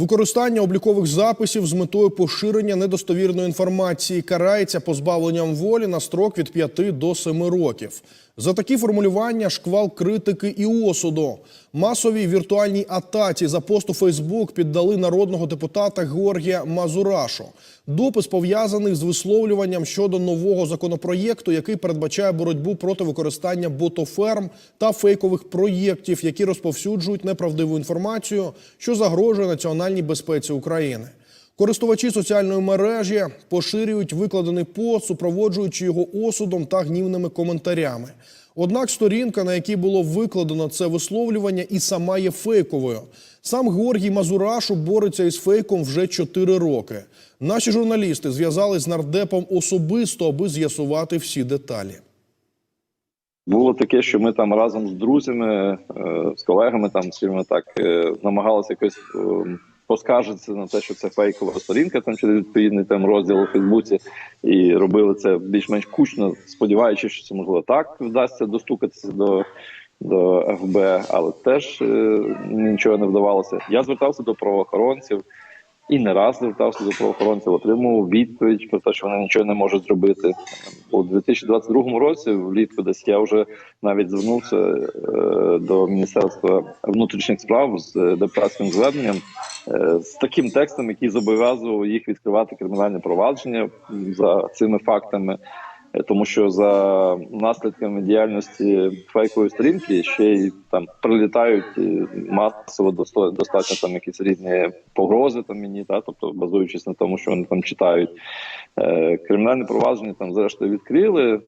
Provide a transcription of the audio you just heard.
Використання облікових записів з метою поширення недостовірної інформації карається позбавленням волі на строк від 5 до 7 років. За такі формулювання шквал критики і осуду. Масовій віртуальній атаці за пост у Фейсбук піддали народного депутата Георгія Мазурашу. Допис пов'язаний з висловлюванням щодо нового законопроєкту, який передбачає боротьбу проти використання ботоферм та фейкових проєктів, які розповсюджують неправдиву інформацію, що загрожує національній безпеці України. Користувачі соціальної мережі поширюють викладений пост, супроводжуючи його осудом та гнівними коментарями. Однак сторінка, на якій було викладено це висловлювання, і сама є фейковою. Сам Георгій Мазурашу бореться із фейком вже 4 роки. Наші журналісти зв'язались з нардепом особисто, аби з'ясувати всі деталі. Було таке, що ми там разом з друзями, е, з колегами, там скажімо так, е, намагалися якось поскаржитися на те, що це фейкова сторінка, там через відповідний там розділ у Фейсбуці, і робили це більш-менш кучно, сподіваючись, що це можливо так вдасться достукатися до. До ФБ, але теж е, нічого не вдавалося. Я звертався до правоохоронців і не раз звертався до правоохоронців, отримував відповідь про те, що вони нічого не можуть зробити. У 2022 році, влітку, десь я вже навіть звернувся е, до Міністерства внутрішніх справ з е, депутатським зверненням е, з таким текстом, який зобов'язував їх відкривати кримінальне провадження за цими фактами. Е, Тому що за наслідками діяльності фейкової сторінки ще й там прилітають е, масово достатньо там якісь різні погрози там мені, та тобто базуючись на тому, що вони там читають. Е, Кримінальне провадження там зрештою відкрили.